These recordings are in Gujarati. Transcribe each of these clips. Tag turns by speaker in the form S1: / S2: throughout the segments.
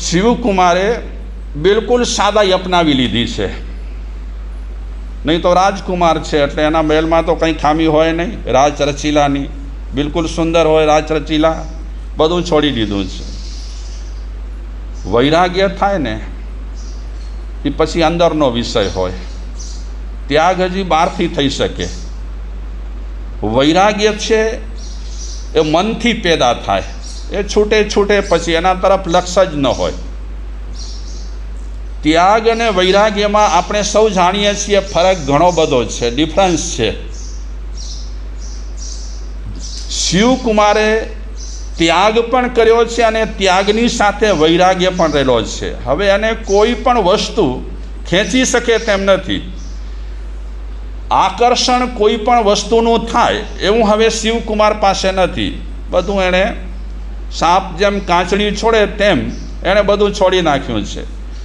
S1: શિવકુમારે બિલકુલ સાદાઈ અપનાવી લીધી છે. નહીં તો રાજકુમાર છે, એટલે એના મહેલમાં તો કંઈ ખામી હોય નહીં. રાજ રચીલાની, બિલકુલ સુંદર હોય રાજ રચીલા, બધું છોડી દીધું છે. વૈરાગ્ય થાય ને, એ પછી અંદરનો વિષય હોય. ત્યાગ હજી બહારથી થઈ શકે. વૈરાગ્ય છે, એ મનથી પેદા થાય. એ છૂટે છૂટે પછી એના તરફ લક્ષ જ ન હોય. ત્યાગ અને વૈરાગ્યમાં આપણે સૌ જાણીએ છીએ ફરક ઘણો બધો છે ડિફરન્સ છે. શિવકુમારે ત્યાગ પણ કર્યો છે અને ત્યાગની સાથે વૈરાગ્ય પણ રહેલો છે. હવે એને કોઈ પણ વસ્તુ ખેંચી શકે તેમ નથી. આકર્ષણ કોઈ પણ વસ્તુનું થાય એવું હવે શિવકુમાર પાસે નથી. બધું એણે સાપ જેમ કાંચળી છોડે તેમ એણે બધું છોડી નાખ્યું છે.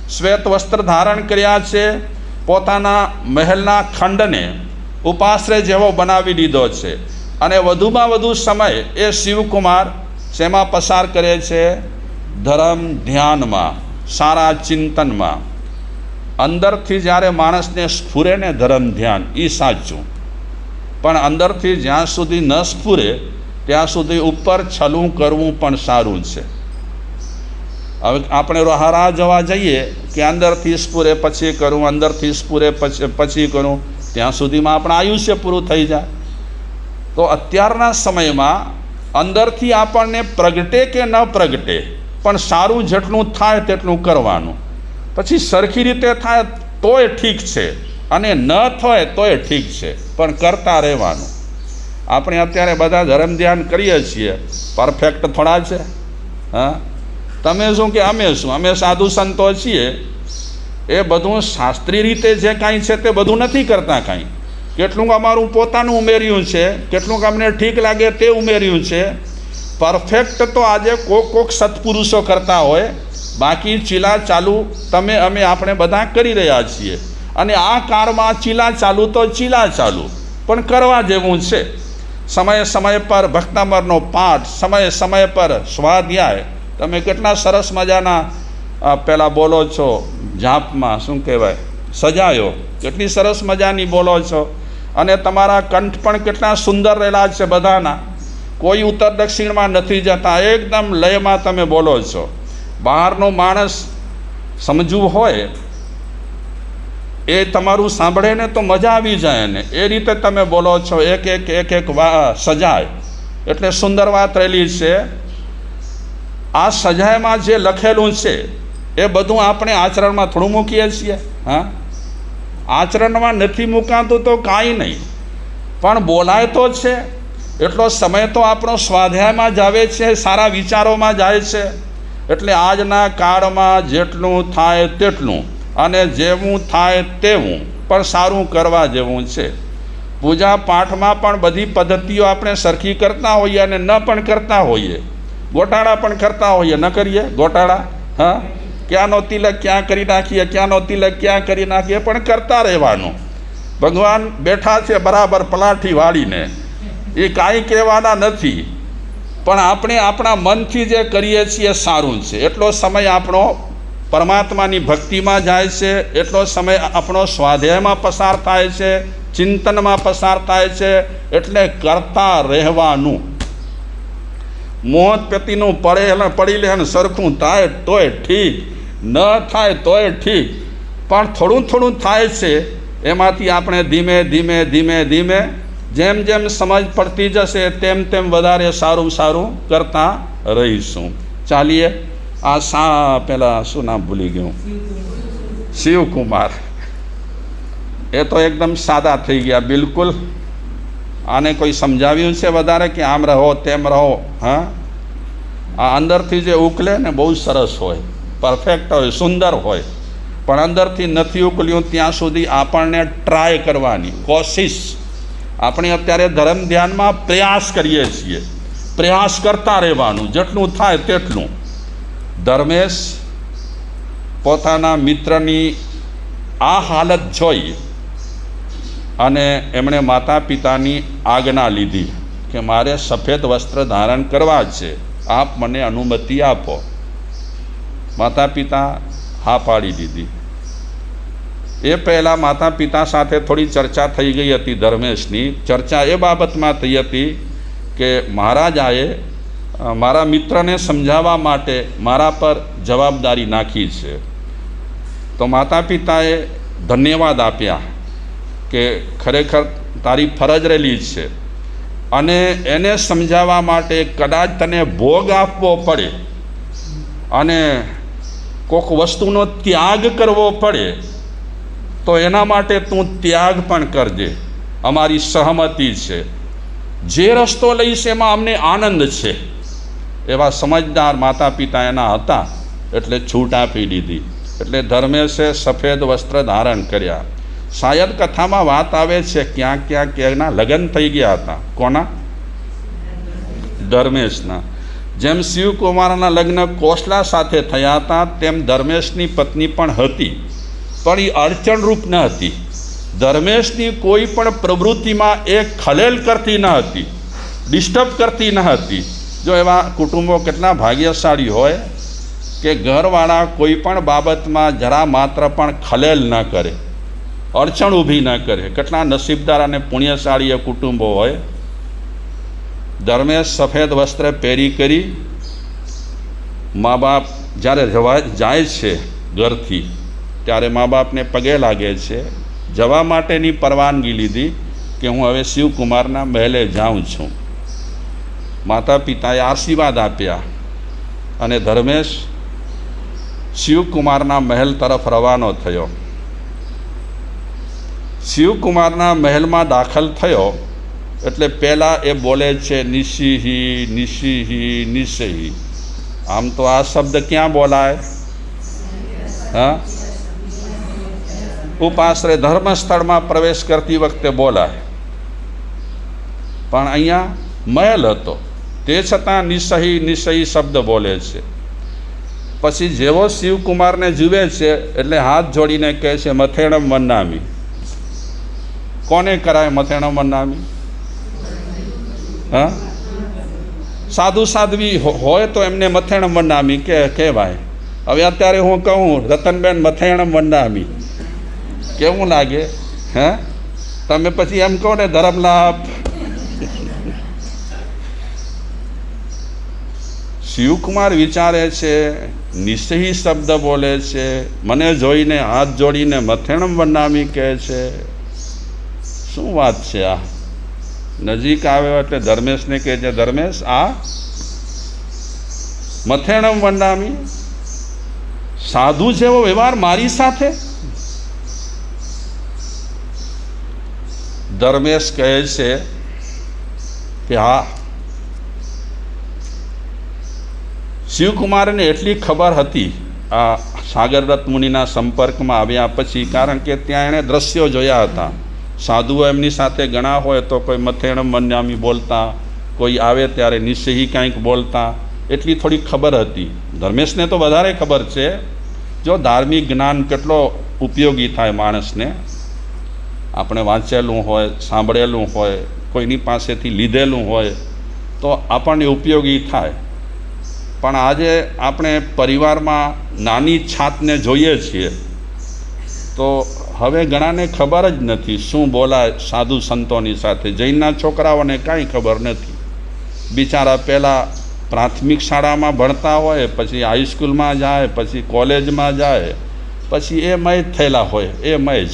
S1: શ્વેત વસ્ત્ર ધારણ કર્યા છે. પોતાના મહેલના ખંડને ઉપાશ્રય જેવો બનાવી દીધો છે. અને વધુમાં વધુ સમય એ શિવકુમાર શેમાં પસાર કરે છે? ધર્મ ધ્યાનમાં, સારા ચિંતનમાં. અંદરથી જ્યારે માણસને સ્ફુરે ને ધર્મ ધ્યાન એ સાચું. પણ અંદરથી જ્યાં સુધી ન સ્ફુરે ત્યાં સુધી ઉપર છલું કરવું પણ સારું છે. હવે આપણે રોહારા જવા જઈએ કે અંદરથી સ્પૂરે પછી કરું, અંદરથી સ્પૂરે પછી પછી કરું, ત્યાં સુધીમાં આપણા આયુષ્ય પૂરું થઈ જાય. તો અત્યારના સમયમાં અંદરથી આપણને પ્રગટે કે ન પ્રગટે, પણ સારું જેટલું થાય તેટલું કરવાનું. પછી સરખી રીતે થાય તોય ઠીક છે, અને ન થાય તોય ઠીક છે, પણ કરતા રહેવાનું. આપણે અત્યારે બધા ધર્મ ધ્યાન કરીએ છીએ. પરફેક્ટ થોડા છે. હા? તમે શું કે અમે શું? અમે સાધુ સંતો છીએ. એ બધું શાસ્ત્રીય રીતે જે કાંઈ છે તે બધું નથી કરતા કાંઈ. કેટલુંક અમારું પોતાનું ઉમેર્યું છે કેટલુંક અમને ઠીક લાગે તે ઉમેર્યું છે. પરફેક્ટ તો આજે કોક કોક સત્પુરુષો કરતા હોય. બાકી ચીલા ચાલુ તમે, અમે, આપણે બધા કરી રહ્યા છીએ. અને આ કાળમાં ચીલા ચાલુ તો ચીલા ચાલુ. પણ કરવા જેવું છે. સમયે સમય પર ભક્તામરનો પાઠ, સમયે સમય પર સ્વાધ્યાય. તમે કેટલા સરસ મજાના પહેલાં બોલો છો, જાપમાં, શું કહેવાય? સજાયો. કેટલી સરસ મજાની બોલો છો. અને તમારા કંઠ પણ કેટલા સુંદર રહેલા છે બધાના. કોઈ ઉત્તર દક્ષિણમાં નથી જતા. એકદમ લયમાં તમે બોલો છો. બહારનો માણસ સમજવું હોય એ તમારું સાંભળે ને તો મજા આવી જાય ને. એ રીતે તમે બોલો છો, એક એક એક એક વા, સજાય. એટલે સુંદર વાત રહેલી છે. આ સજાયમાં જે લખેલું છે, એ બધું આપણે આચરણમાં થોડું મૂકીએ છીએ, હા? આચરણમાં નથી મૂકાતું તો કાંઈ નહીં. પણ બોલાય તો છે, એટલો સમય તો આપણો સ્વાધ્યાયમાં જ આવે છે, સારા વિચારોમાં જાય છે. એટલે આજના કાળમાં જેટલું થાય તેટલું અને જેવું થાય તેવું. પણ સારું કરવા જેવું છે. પૂજા પાઠમાં પણ બધી પદ્ધતિઓ આપણે સરખી કરતા હોઈએ અને ન પણ કરતા હોઈએ. ગોટાળા પણ કરતા હોઈએ, ન કરીએ? ગોટાળા? હા? ક્યાંનો તિલક ક્યાં કરી નાખીએ? ક્યાંનો તિલક ક્યાં કરી નાખીએ? પણ કરતા રહેવાનું. ભગવાન બેઠા છે બરાબર પલાઠી વાળીને. એ કાંઈ કહેવાના નથી. પણ આપણે આપણા મનથી જે કરીએ છીએ સારું છે. એટલો સમય આપણો પરમાત્માની ભક્તિમાં જાય છે, એટલો સમય આપણો સ્વાધ્યાયમાં પસાર થાય છે, ચિંતનમાં પસાર થાય છે, એટલે કરતા રહેવાનું. મોત પેતીનું પડે પડી લે ને સરખું થાય તોય ઠીક, ન થાય તોય ઠીક, પણ થોડું થોડું થાય છે, એમાંથી આપણે ધીમે ધીમે ધીમે ધીમે, જેમ જેમ સમજ પડતી જશે, તેમ તેમ વધારે સારું સારું કરતા રહીશું. ચાલીએ. આ સા પેલા શું નામ ભૂલી ગયું? શિવકુમાર. એ તો એકદમ સાદા થઈ ગયા, બિલકુલ. આને કોઈ સમજાવ્યું છે વધારે કે આમ રહો, તેમ રહો, હા? આ અંદરથી જે ઉકલે ને બહુ સરસ હોય, પરફેક્ટ હોય, સુંદર હોય. પણ અંદરથી નથી ઉકલ્યું, ત્યાં સુધી આપણને ટ્રાય કરવાની કોશિશ. આપણે અત્યારે ધર્મ ધ્યાનમાં પ્રયાસ કરીએ છીએ. પ્રયાસ કરતા રહેવાનું, જેટલું થાય તેટલું. ધર્મેશ પોતાના મિત્રની આ હાલત જોઈ અને એમણે માતા પિતાની આજ્ઞા લીધી કે મારે સફેદ વસ્ત્ર ધારણ કરવા છે. આપ મને અનુમતિ આપો. માતા પિતા હા પાડી દીધી. એ પહેલાં માતા પિતા સાથે થોડી ચર્ચા થઈ ગઈ હતી ધર્મેશની. ચર્ચા એ બાબતમાં થઈ હતી કે મહારાજાએ મારા મિત્રને સમજાવવા માટે મારા પર જવાબદારી નાખી છે. તો માતા પિતાએ ધન્યવાદ આપ્યા કે ખરેખર તારી ફરજ રહેલી છે. અને એને સમજાવવા માટે કદાચ તને ભોગ આપવો પડે અને કોઈક વસ્તુનો ત્યાગ કરવો પડે, તો એના માટે તું ત્યાગ પણ કરજે. અમારી સહમતિ છે. જે રસ્તો લઈશ એમાં અમને આનંદ છે. એવા સમજદાર માતા પિતા એના હતા, એટલે છૂટ આપી દીધી. એટલે ધર્મેશે સફેદ વસ્ત્ર ધારણ કર્યા. શાયદ કથામાં વાત આવે છે ક્યાં ક્યાંક ક્યાંના લગ્ન થઈ ગયા હતા. કોના? ધર્મેશના. જેમ શિવકુમારના લગ્ન કોસલા સાથે થયા હતા, તેમ ધર્મેશની પત્ની પણ હતી, પણ એ અડચણરૂપ ન હતી. ધર્મેશની કોઈ પણ પ્રવૃત્તિમાં એ ખલેલ કરતી ન હતી, ડિસ્ટર્બ કરતી ન હતી. જો એવા કુટુંબો કેટલા ભાગ્યશાળી હોય કે ઘરવાળા કોઈ પણ બાબતમાં જરા માત્ર પણ ખલેલ ન કરે, અડચણ ઊભી ન કરે. કેટલા નસીબદાર અને પુણ્યશાળી કુટુંબો હોય. ધર્મેશ સફેદ વસ્ત્ર પહેરી કરી મા બાપ જ્યારે જવા જાય છે ઘરથી, ત્યારે મા બાપને પગે લાગે છે. જવા માટેની પરવાનગી લીધી કે હું હવે શિવકુમારના મહેલે જાઉં છું. માતા પિતાએ આશીર્વાદ આપ્યા અને ધર્મેશ શિવકુમારના મહેલ તરફ રવાનો થયો. શિવકુમારના મહેલમાં દાખલ થયો એટલે પહેલાં એ બોલે છે, નિશિહી નિશિહી, નિશહી. આમ તો આ શબ્દ ક્યાં બોલાય? હા? ઉપાશ્રય ધર્મસ્થળમાં પ્રવેશ કરતી વખતે બોલાય. પણ અહીંયા મહેલ હતો. તે છતાં નિસહી નિસહી શબ્દ બોલે છે. પછી જેવો શિવકુમારને જુએ છે, એટલે હાથ જોડીને કહે છે, મથેણમ વન્નામી કોને કરાય મથેણમ વન્નામી હા? સાધુ સાધ્વી હોય તો એમને મથેણમ વન્નામી કે, કહેવાય. હવે અત્યારે હું કહું, રતનબેન, મથેણમ વન્નામી કેવું લાગે? હે? તમે પછી એમ કહો ને ધર્મલાભ શિવકુમાર વિચારે છે નિશ્ચયી શબ્દ બોલે છે, મને જોઈને હાથ જોડીને મથેણમ વન્નામી કહે છે, શું વાત છે આ? નજીક આવ્યો એટલે ધર્મેશને કહે છે, ધર્મેશ, આ મથેણમ વન્નામી સાધુ જેવો વ્યવહાર મારી સાથે? ધર્મેશ કહે છે કે હા શિવકુમારને એટલી ખબર હતી આ સાગરરથ મુનિના સંપર્કમાં આવ્યા પછી, કારણ કે ત્યાં એણે દ્રશ્યો જોયા હતા. સાધુઓ એમની સાથે ઘણા હોય તો કોઈ મથેણમ મન્યામી બોલતા, કોઈ આવે ત્યારે નિશ્ચયી કાંઈક બોલતા, એટલી થોડી ખબર હતી. ધર્મેશને તો વધારે ખબર છે. જો ધાર્મિક જ્ઞાન કેટલો ઉપયોગી થાય માણસને? આપણે વાંચેલું હોય, સાંભળેલું હોય, કોઈની પાસેથી લીધેલું હોય, તો આપણને ઉપયોગી થાય. પણ આજે આપણે પરિવારમાં નાની છાતને જોઈએ છીએ, તો હવે ઘણાને ખબર જ નથી શું બોલાય સાધુ સંતોની સાથે. જૈનના છોકરાઓને કાંઈ ખબર નથી. બિચારા પહેલાં પ્રાથમિક શાળામાં ભણતા હોય, પછી હાઈસ્કૂલમાં જાય, પછી કોલેજમાં જાય, પછી એ મય થયેલા હોય, એ મય જ.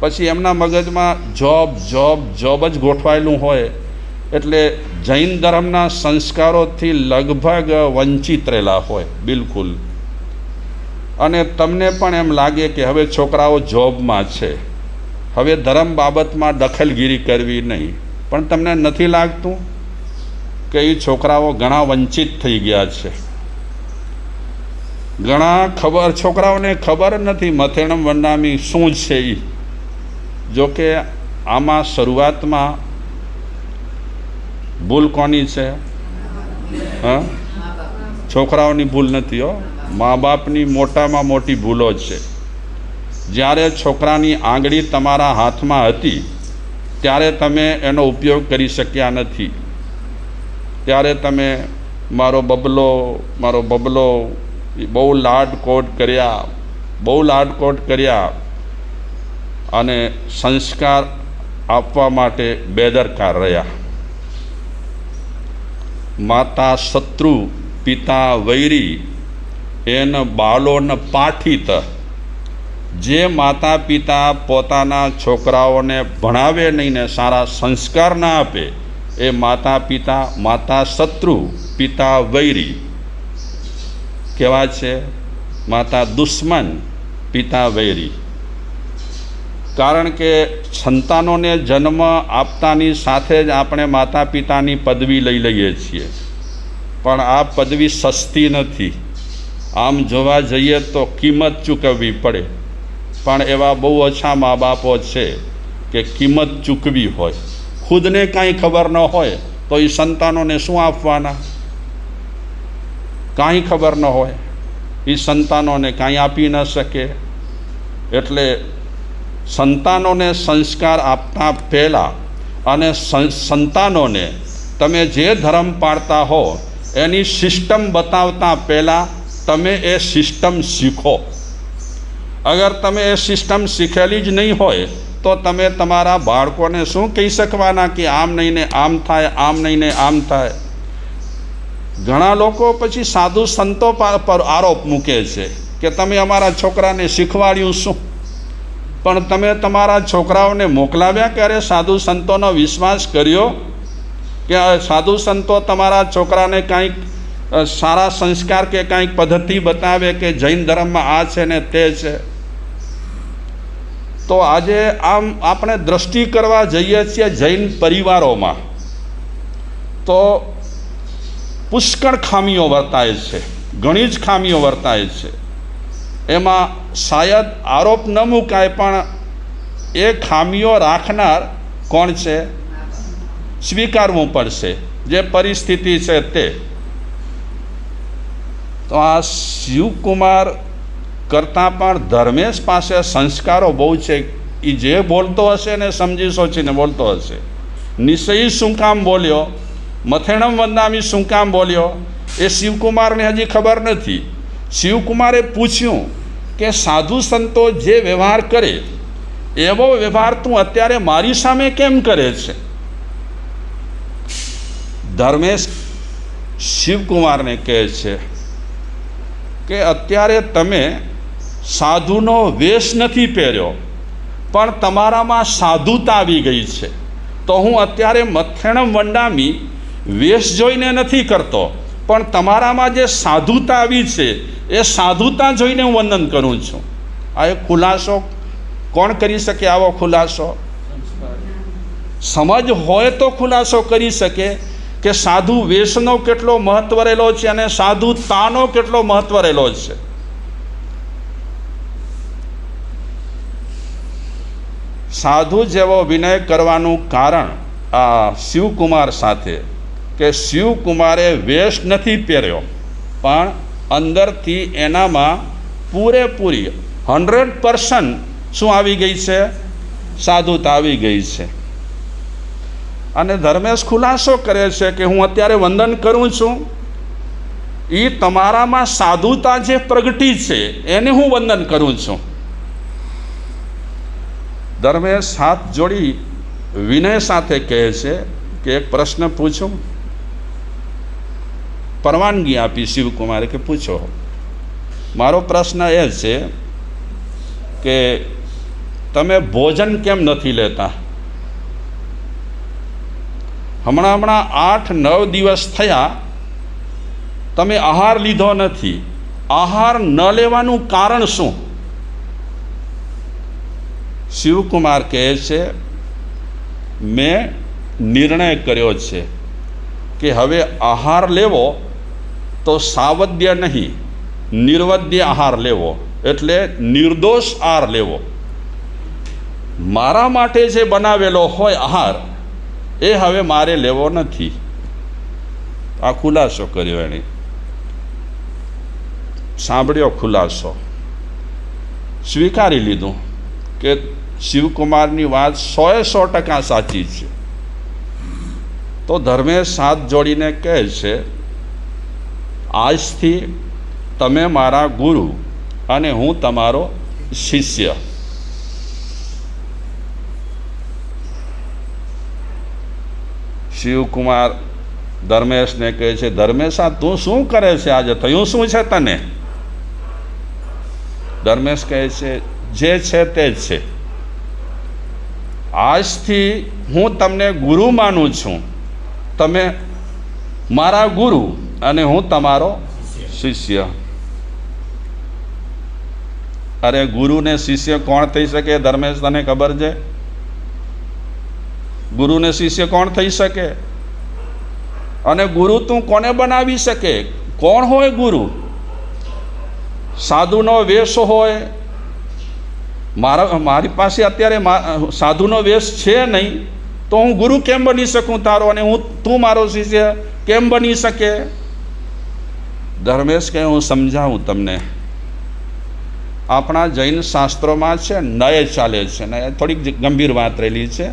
S1: પછી એમના મગજમાં જોબ જોબ જોબ જ ગોઠવાયેલું હોય એટલે જૈન ધર્મના સંસ્કારોથી લગભગ વંચિત રહેલા હોય, બિલકુલ. અને તમને પણ એમ લાગે કે હવે છોકરાઓ જોબમાં છે. હવે ધર્મ બાબતમાં દખલગીરી કરવી નહીં. પણ તમને નથી લાગતું કે એ છોકરાઓ ઘણા વંચિત થઈ ગયા છે? ઘણા ખબર, છોકરાઓને ખબર નથી મથેણમ વંડામી શું છે એ જોકે આમાં શરૂઆતમાં ભૂલ કોની છે? હા? છોકરાઓની ભૂલ નથી, હો. મા બાપની મોટામાં મોટી ભૂલો છે. જ્યારે છોકરાની આંગળી તમારા હાથમાં હતી, ત્યારે તમે એનો ઉપયોગ કરી શક્યા નથી. ત્યારે તમે મારો બબલો મારો બબલો બહુ લાડકોટ કર્યા, બહુ લાડકોટ કર્યા અને સંસ્કાર આપવા માટે બેદરકાર રહ્યા. માતા શત્રુ, પિતા વૈરી, એન બાલોન પાઠિત. જે માતા પિતા પોતાના છોકરાઓને ભણાવે નહીં ને સારા સંસ્કાર ના આપે, એ માતા પિતા, માતા શત્રુ, પિતા વૈરી. કેવા છે? માતા દુશ્મન, પિતા વૈરી. કારણ કે સંતાનોને જન્મ આપતાની સાથે જ આપણે માતા પિતાની પદવી લઈ લઈએ છીએ. પણ આ પદવી સસ્તી નથી. આમ જોવા જઈએ તો કિંમત ચૂકવવી પડે. પણ એવા બહુ ઓછા મા બાપો છે કે કિંમત ચૂકવી હોય. ખુદને કાંઈ ખબર ન હોય તો એ સંતાનોને શું આપવાના? કાંઈ ખબર ન હોય. એ સંતાનોને કાંઈ આપી ન શકે. એટલે સંતાનોને સંસ્કાર આપતા પહેલાં અને સંતાનોને તમે જે ધર્મ પાળતા હો, એની સિસ્ટમ બતાવતા પહેલાં તમે એ સિસ્ટમ શીખો. અગર તમે એ સિસ્ટમ શીખેલી જ નહીં હોય, તો તમે તમારા બાળકોને શું કહી શકવાના કે આમ નહીં ને આમ થાય, આમ નહીં ને આમ થાય? ઘણા લોકો પછી સાધુ સંતો પર આરોપ મૂકે છે કે તમે અમારા છોકરાને શીખવાડ્યું શું? પણ તમે તમારા છોકરાઓને મોકલાવ્યા ક્યારે? સાધુ સંતોનો વિશ્વાસ કર્યો કે સાધુ સંતો તમારા છોકરાને કાંઈક સારા સંસ્કાર કે કાંઈક પદ્ધતિ બતાવે કે જૈન ધર્મમાં આ છે ને તે છે? તો આજે આમ આપણે દ્રષ્ટિ કરવા જઈએ છીએ જૈન પરિવારોમાં. તો પુષ્કળ ખામીઓ વર્તાય છે, ઘણી જ ખામીઓ વર્તાય છે. એમાં શાયદ આરોપ ન મુકાય, પણ એ ખામીઓ રાખનાર કોણ છે? સ્વીકારવું પડશે. જે પરિસ્થિતિ છે તે. તો આ શિવકુમાર કરતાં પણ ધર્મેશ પાસે સંસ્કારો બહુ છે. એ જે બોલતો હશે ને સમજી સોચીને બોલતો હશે. નિશ્ચય શું કામ બોલ્યો? મથેણમ વંદામી શું કામ બોલ્યો? એ શિવકુમારને હજી ખબર નથી. શિવકુમારે પૂછ્યું કે સાધુ સંતો જે વ્યવહાર કરે, એવો વ્યવહાર તું અત્યારે મારી સામે કેમ કરે છે? ધર્મેશ શિવકુમારને કહે છે કે અત્યારે તમે સાધુનો વેશ નથી પહેર્યો, પણ તમારામાં સાધુતા આવી ગઈ છે. તો હું અત્યારે મથેણમ વંડામી વેશ જોઈને નથી કરતો. પણ તમારામાં જે સાધુતા આવી છે, એ સાધુતા જોઈને હું વંદન કરું છું. આ એક ખુલાસો. કોણ કરી શકે આવો ખુલાસો? સમજ હોય તો ખુલાસો કરી શકે કે સાધુ વેશનો કેટલો મહત્વ રહેલો છે અને સાધુ તાનો કેટલો મહત્વ રહેલો છે. સાધુ જેવો વિનય કરવાનું કારણ આ શિવકુમાર સાથે કે શિવકુમારે વેશ નથી પહેર્યો, પણ અંદરથી એનામાં પૂરેપૂરી હંડ્રેડ પર્સન્ટ શું આવી ગઈ છે? સાધુતા આવી ગઈ છે. અને ધર્મેશ ખુલાસો કરે છે કે હું અત્યારે વંદન કરું છું. એ તમારામાં સાધુતા જે પ્રગટી છે, એને હું વંદન કરું છું. ધર્મેશ હાથ જોડી વિનય સાથે કહે છે કે એક પ્રશ્ન પૂછું. પરવાનગી આપી શિવકુમારે કે પૂછો. મારો પ્રશ્ન એ છે કે તમે ભોજન કેમ નથી લેતા? હમણાં હમણાં આઠ નવ દિવસ થયા તમે આહાર લીધો નથી. આહાર ન લેવાનું કારણ શું? શિવકુમાર કહે છે, મેં નિર્ણય કર્યો છે કે હવે આહાર લેવો તો સાવદ્ય નહીં. નિર્વદ્ય આહાર લેવો એટલે નિર્દોષ આહાર લેવો. મારા માટે જે બનાવેલો હોય આહાર, એ હવે મારે લેવો નથી. આ ખુલાસો કર્યો એણે. સાંભળ્યો ખુલાસો. સ્વીકારી લીધું કે શિવકુમારની વાત સોએ સો ટકા સાચી છે. તો ધર્મેશ સાથ જોડીને કહે છે આજથી તમે મારા ગુરુ અને હું તમારો શિષ્ય. શિવકુમાર ધર્મેશને કહે છે, ધર્મેશા, તું શું કરે છે આજે? થયું શું છે તને? ધર્મેશ કહે છે, જે છે તે જ છે. આજથી હું તમને ગુરુ માનું છું. તમે મારા ગુરુ અને હું તમારો શિષ્ય. અરે ગુરુને શિષ્ય કોણ થઈ શકે, ધર્મેશ, તને ખબર છે? ગુરુને શિષ્ય કોણ થઈ શકે? અને ગુરુ તું કોને બનાવી શકે? કોણ હોય ગુરુ? સાધુનો વેશ હોય. મારા, મારી પાસે અત્યારે સાધુનો વેશ છે નહીં, તો હું ગુરુ કેમ બની શકું તારો? અને હું, તું મારો શિષ્ય કેમ બની શકે? ધર્મેશ કે હું સમજાવું તમને? આપણા જૈન શાસ્ત્રોમાં છે, નય ચાલે છે. ને થોડીક ગંભીર વાત રહેલી છે.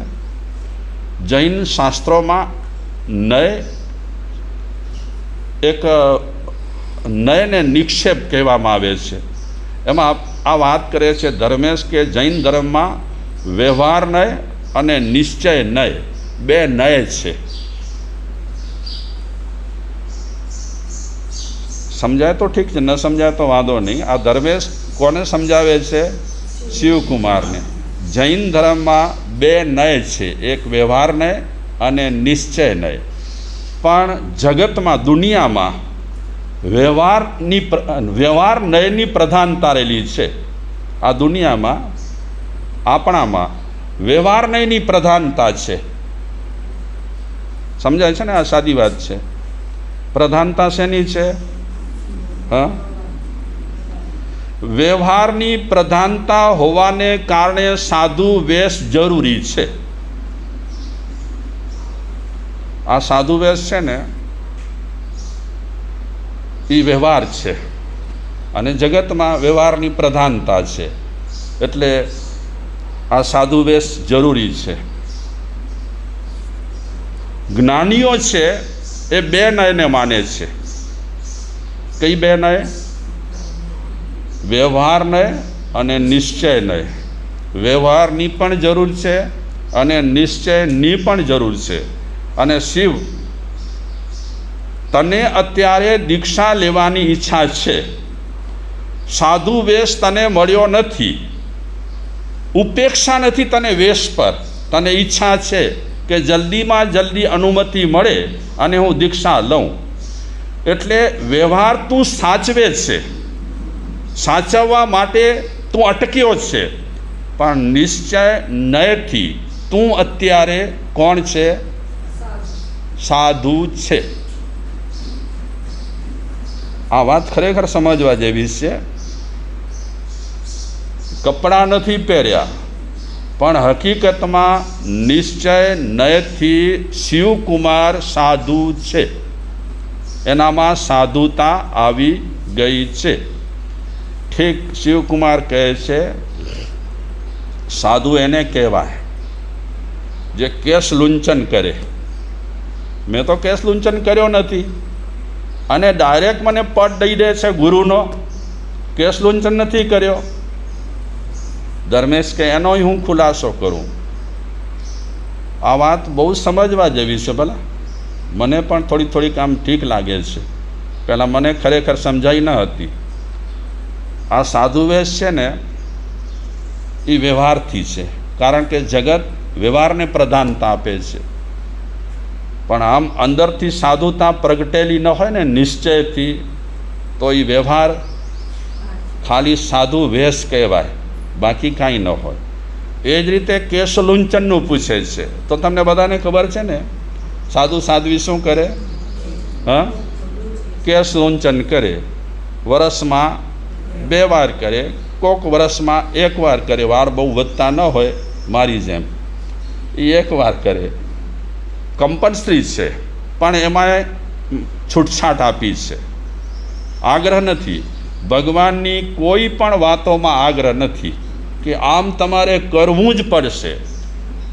S1: જૈન શાસ્ત્રોમાં નય એક, નયને નિક્ષેપ કહેવામાં આવે છે. એમાં આ વાત કરે છે ધર્મેશ કે જૈન ધર્મમાં વ્યવહાર નય અને નિશ્ચય નય. બે નય છે. સમજાય તો ઠીક છે, ન સમજાય તો વાંધો નહીં. આ ધર્મેશ કોને સમજાવે છે? શિવકુમારને. જૈન ધર્મમાં બે નય છે. એક વ્યવહાર નય અને નિશ્ચય નય. પણ જગતમાં, દુનિયામાં વ્યવહારની વ્યવહાર નયની પ્રધાનતા રહેલી છે. આ દુનિયામાં, આપણામાં વ્યવહાર નયની પ્રધાનતા છે. સમજાય છે ને આ સાદી વાત છે? પ્રધાનતા શેની છે? હા? વ્યવહારની પ્રધાનતા હોવાને કારણે સાધુ વેશ જરૂરી છે. આ સાધુ વેશ છે ને એ વ્યવહાર છે. અને જગતમાં વ્યવહારની પ્રધાનતા છે. એટલે આ સાધુ વેશ જરૂરી છે. જ્ઞાનીઓ છે એ બે નયને માને છે. કઈ બે નય વ્યવહાર નય અને નિશ્ચય નય વ્યવહારની પણ જરૂર છે અને નિશ્ચયની પણ જરૂર છે. અને શિવ, તને અત્યારે દીક્ષા લેવાની ઈચ્છા છે. સાધુ વેશ તને મળ્યો નથી. ઉપેક્ષા નથી તને વેશ પર. તને ઈચ્છા છે કે જલ્દીમાં જલ્દી અનુમતિ મળે અને હું દીક્ષા લઉં. એટલે વ્યવહાર તું સાચવે છે. સાચવવા માટે તું અટક્યો છે. પણ નિશ્ચય નયથી તું અત્યારે કોણ છે? સાધુ છે. આ વાત ખરેખર સમજવા જેવી છે. કપડાં નથી પહેર્યા, પણ હકીકતમાં નિશ્ચય નયથી શિવકુમાર સાધુ છે. એનામાં સાધુતા આવી ગઈ છે. ઠીક શિવકુમાર કહે છે, સાધુ એને કહેવાય જે કેશ લૂંચન કરે. મેં તો કેશ લૂંચન કર્યો નથી. અને ડાયરેક્ટ મને પદ દઈ દે છે ગુરુનો. કેશ લૂંચન નથી કર્યો. ધર્મેશ કે એનોય હું ખુલાસો કરું. આ વાત બહુ સમજવા જેવી છે ભલા. મને પણ થોડી થોડીક આમ ઠીક લાગે છે. પહેલાં મને ખરેખર સમજાઈ ન હતી. આ સાધુ વેશ છે ને, એ વ્યવહારથી છે. કારણ કે જગત વ્યવહારને પ્રધાનતા આપે છે. પણ આમ અંદરથી સાધુતા પ્રગટેલી ન હોય ને, નિશ્ચયથી, તો એ વ્યવહાર ખાલી સાધુ વેશ કહેવાય. બાકી કાંઈ ન હોય. એ જ રીતે કેશ લૂંચનનું પૂછે છે. તો તમને બધાને ખબર છે ને સાધુ સાધ્વી શું કરે? હા? કેશ લોંચન કરે. વરસમાં બે વાર કરે. કોક વરસમાં એક વાર કરે. વાર બહુ વધતા ન હોય, મારી જેમ. એ એક વાર કરે. કમ્પલસરી છે. પણ એમાં છૂટછાટ આપી છે. આગ્રહ નથી. ભગવાનની કોઈ પણ વાતોમાં આગ્રહ નથી કે આમ તમારે કરવું જ પડશે.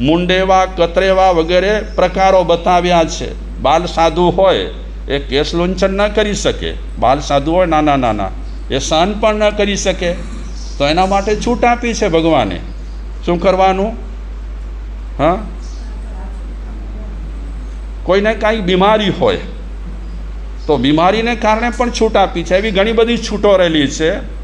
S1: મુંડેવા, કતરેવા વગેરે પ્રકારો બતાવ્યા છે. બાલ સાધુ હોય એ કેસ લૂંછન ન કરી શકે. બાલ સાધુ હોય નાના નાના, એ સહન પણ ન કરી શકે. તો એના માટે છૂટ આપી છે ભગવાને. શું કરવાનું? હા? કોઈને કાંઈ બીમારી હોય, તો બીમારીને કારણે પણ છૂટ આપી છે. એવી ઘણી બધી છૂટો રહેલી છે.